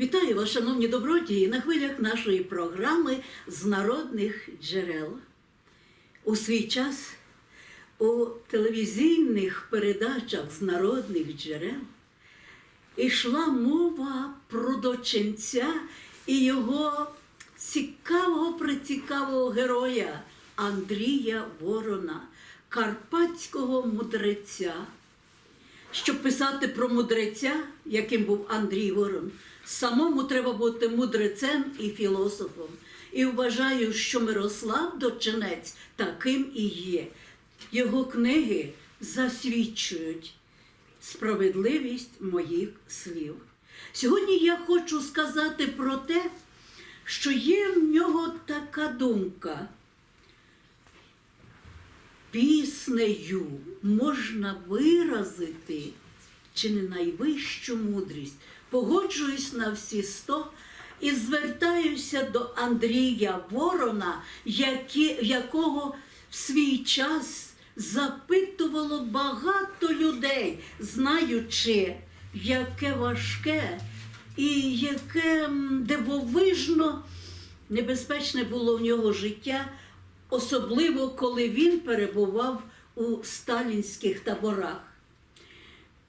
Вітаю вас, шановні добродії, на хвилях нашої програми з народних джерел. У свій час у телевізійних передачах з народних джерел ішла мова про доченця і його цікавого прицікавого героя Андрія Ворона, карпатського мудреця. Щоб писати про мудреця, яким був Андрій Ворон, самому треба бути мудрецем і філософом. І вважаю, що Мирослав Дочинець таким і є. Його книги засвідчують справедливість моїх слів. Сьогодні я хочу сказати про те, що є в нього така думка. Піснею можна виразити чи не найвищу мудрість. Погоджуюсь на всі сто і звертаюся до Андрія Ворона, які, якого в свій час запитувало багато людей, знаючи, яке важке і яке дивовижно небезпечне було в нього життя, особливо коли він перебував у сталінських таборах.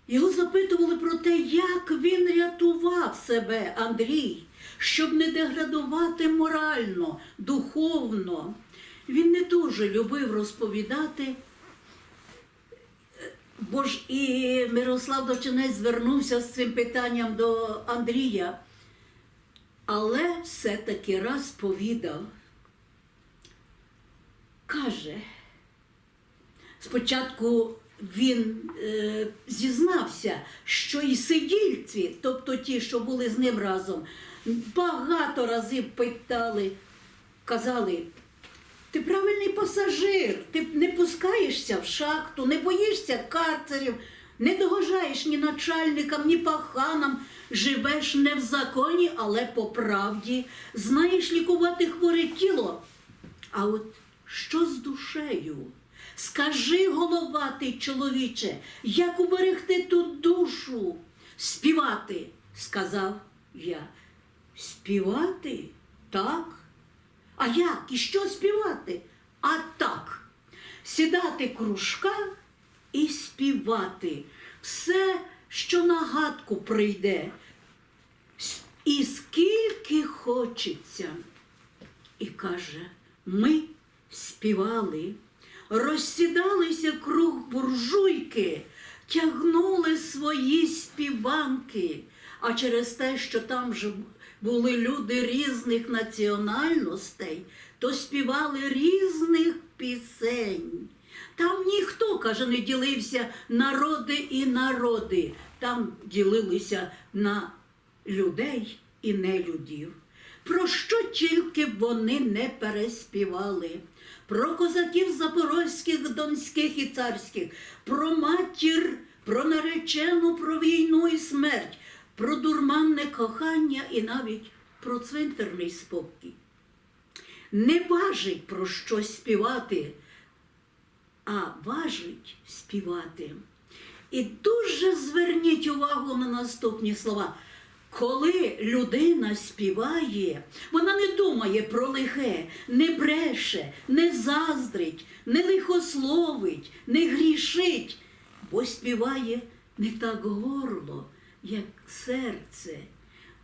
Його запитували про те, як він рятував себе, Андрій, щоб не деградувати морально, духовно. Він не дуже любив розповідати, бо ж і Мирослав Дочинець звернувся з цим питанням до Андрія, але все-таки раз повідав. Каже, спочатку він е, зізнався, що і сидільці, тобто ті, що були з ним разом, багато разів питали, казали, ти правильний пасажир, ти не пускаєшся в шахту, не боїшся карцерів, не догоджаєш ні начальникам, ні паханам, живеш не в законі, але по правді, знаєш лікувати хворе тіло. А от що з душею? Скажи, головатий чоловіче, як уберегти ту душу? Співати, сказав я. Співати? Так. А як? І що співати? А так. Сідати кружка і співати. Все, що на гадку прийде. І скільки хочеться. І каже, ми співали, розсідалися круг буржуйки, тягнули свої співанки. А через те, що там же були люди різних національностей, то співали різних пісень. Там ніхто, каже, не ділився народи і народи. Там ділилися на людей і нелюдів. Про що тільки вони не переспівали? Про козаків запорозьких, донських і царських, про матір, про наречену, про війну і смерть, про дурманне кохання і навіть про цвинтарний спокій. Не важить про щось співати, а важить співати. І дуже зверніть увагу на наступні слова. Коли людина співає, вона не думає про лихе, не бреше, не заздрить, не лихословить, не грішить, бо співає не так горло, як серце.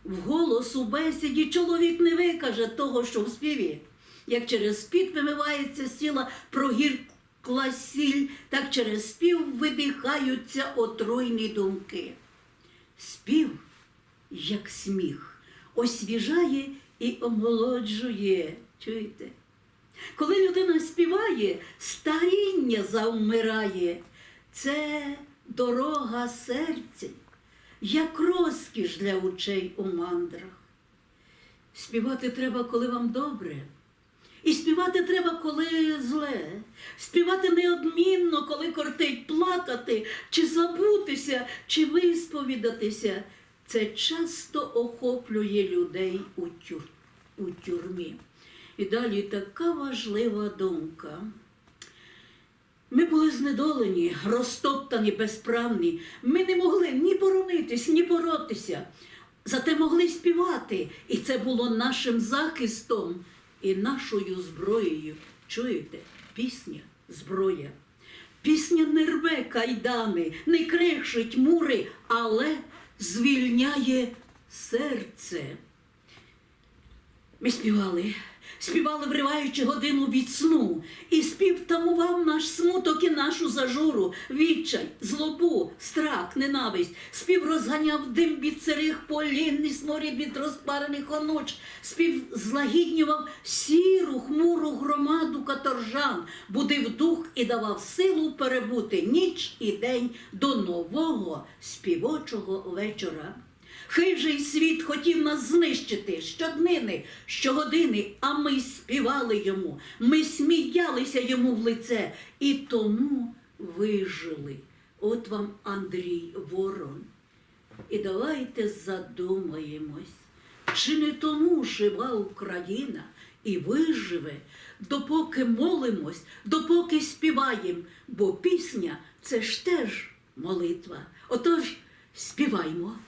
Вголос у бесіді чоловік не викаже того, що в співі. Як через спід вимивається з тіла прогіркла сіль, так через спів видихаються отруйні думки. Спів, як сміх, освіжає і омолоджує. Чуєте? Коли людина співає, старіння завмирає. Це дорога серця, як розкіш для очей у мандрах. Співати треба, коли вам добре. І співати треба, коли зле. Співати неодмінно, коли кортить плакати, чи забутися, чи висповідатися. Це часто охоплює людей у, тюр... у тюрмі. І далі така важлива думка. Ми були знедолені, розтоптані, безправні. Ми не могли ні боронитись, ні боротися. Зате могли співати, і це було нашим захистом і нашою зброєю. Чуєте? Пісня, зброя. Пісня не рве кайдани, не кришить мури, але звільняє серце. Ми співали, співали, вриваючи годину від сну, і спів тамував наш смуток і нашу зажуру, відчай, злобу, страх, ненависть. Спів розганяв дим від сирих полін, і сморід від розпарених оноч. Спів злагіднював сіру, хмуру громаду каторжан, будив дух і давав силу перебути ніч і день до нового співочого вечора. Хижий світ хотів нас знищити щоднини, щогодини, а ми співали йому, ми сміялися йому в лице і тому вижили. От вам Андрій Ворон. І давайте задумаємось, чи не тому жива Україна і виживе, допоки молимось, допоки співаємо, бо пісня це ж теж молитва. Отож, співаймо.